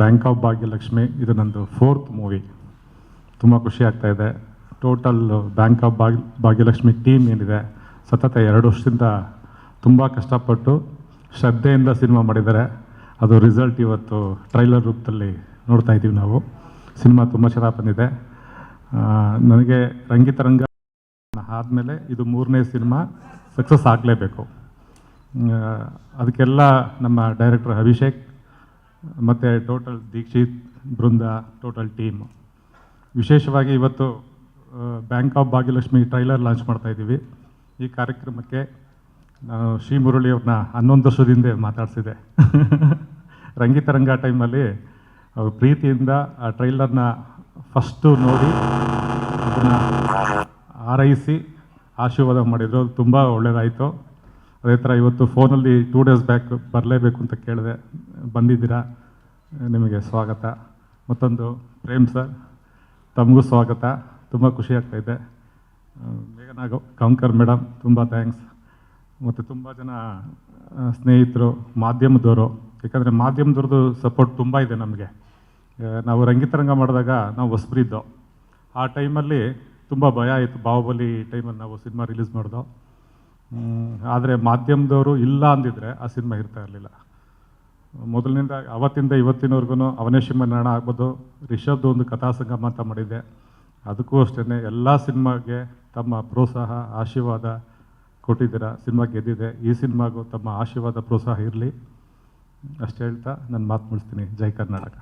Bank of Bhagyalakshmi, ಇದು ನಂದು fourth movie ತುಂಬ ಖುಷಿ ಆಗ್ತಾ ಇದೆ. Total bank of Bhagya, Bhagyalakshmi team ಏನಿದೆ, ಸತತ ಎರಡು ವರ್ಷದಿಂದ ತುಂಬ ಕಷ್ಟಪಟ್ಟು ಶ್ರದ್ಧೆಯಿಂದ ಸಿನಿಮಾ ಮಾಡಿದ್ದಾರೆ. ಅದು ರಿಸಲ್ಟ್ ಇವತ್ತು ಟ್ರೈಲರ್ ರೂಪದಲ್ಲಿ ನೋಡ್ತಾ ಇದ್ದೀವಿ ನಾವು. ಸಿನಿಮಾ ತುಂಬ ಚೆನ್ನಾಗಿ ಬಂದಿದೆ. ನನಗೆ ನನಗೆ ರಂಗಿತರಂಗ ಆದಮೇಲೆ ಇದು ಮೂರನೇ ಸಿನಿಮಾ ಸಕ್ಸಸ್ ಆಗಲೇಬೇಕು. ಅದಕ್ಕೆಲ್ಲ ನಮ್ಮ ಡೈರೆಕ್ಟರ್ ಅಭಿಷೇಕ್ ಮತ್ತು total Dikshit Brinda total team ವಿಶೇಷವಾಗಿ ಇವತ್ತು bank of Bhagyalakshmi trailer launch ಮಾಡ್ತಾಯಿದ್ದೀವಿ ಈ ಕಾರ್ಯಕ್ರಮಕ್ಕೆ ನಾನು ಶ್ರೀ ಮುರುಳಿ ಅವ್ರನ್ನ ಹನ್ನೊಂದು ವರ್ಷದಿಂದ ಮಾತಾಡಿಸಿದೆ. ರಂಗಿತರಂಗ ಟೈಮಲ್ಲಿ ಅವ್ರ ಪ್ರೀತಿಯಿಂದ ಆ ಟ್ರೈಲರ್ನ ಫಸ್ಟು ನೋಡಿ ಅದನ್ನು ಆರೈಸಿ ಆಶೀರ್ವಾದ ಮಾಡಿದ್ರು. ಅದು ತುಂಬ ಒಳ್ಳೆಯದಾಯಿತು ಅದೇ ಥರ ಇವತ್ತು ಫೋನಲ್ಲಿ ಟೂ ಡೇಸ್ ಬ್ಯಾಕ್ ಬರಲೇಬೇಕು ಅಂತ ಕೇಳಿದೆ. ಬಂದಿದ್ದೀರಾ? ನಿಮಗೆ ಸ್ವಾಗತ. ಮತ್ತೊಂದು ಪ್ರೇಮ್ ಸರ್, ತಮಗೂ ಸ್ವಾಗತ. ತುಂಬ ಖುಷಿ ಆಗ್ತಾಯಿದೆ ಮೇಘನಾ ಕಾಂಕರ್ ಮೇಡಮ್, ತುಂಬ ಥ್ಯಾಂಕ್ಸ್. ಮತ್ತು ತುಂಬ ಜನ ಸ್ನೇಹಿತರು, ಮಾಧ್ಯಮದವರು, ಯಾಕಂದರೆ ಮಾಧ್ಯಮದವ್ರದ್ದು ಸಪೋರ್ಟ್ ತುಂಬ ಇದೆ ನಮಗೆ. ನಾವು ರಂಗಿತರಂಗ ಮಾಡಿದಾಗ ನಾವು ಹೊಸಬ್ರಿದ್ದೋ. ಆ ಟೈಮಲ್ಲಿ ತುಂಬ ಭಯ ಆಯಿತು. ಬಾಹುಬಲಿ ಟೈಮಲ್ಲಿ ನಾವು ಸಿನಿಮಾ ರಿಲೀಸ್ ಮಾಡಿದೋ. ಆದರೆ ಮಾಧ್ಯಮದವರು ಇಲ್ಲ ಅಂದಿದ್ರೆ ಆ ಸಿನಿಮಾ ಇರ್ತಾ ಇರಲಿಲ್ಲ. ಮೊದಲಿನಿಂದ ಅವತ್ತಿಂದ ಇವತ್ತಿನವರೆಗೂ ಅವನೇ ಶಿವನಾರಾಯಣ ಆಗ್ಬೋದು. ರಿಷಬ್ ಒಂದು ಕಥಾಸಂಗಮ ಅಂತ ಮಾಡಿದ್ದೆ. ಅದಕ್ಕೂ ಅಷ್ಟೇ ಎಲ್ಲ ಸಿನಿಮಾಗೆ ತಮ್ಮ ಪ್ರೋತ್ಸಾಹ, ಆಶೀರ್ವಾದ ಕೊಟ್ಟಿದ್ದೀರ, ಸಿನಿಮಾ ಗೆದ್ದಿದೆ. ಈ ಸಿನಿಮಾಗೂ ತಮ್ಮ ಆಶೀರ್ವಾದ, ಪ್ರೋತ್ಸಾಹ ಇರಲಿ. ಅಷ್ಟು ಹೇಳ್ತಾ ನನ್ನ ಮಾತು ಮುಗಿಸ್ತೀನಿ. ಜೈ ಕರ್ನಾಟಕ.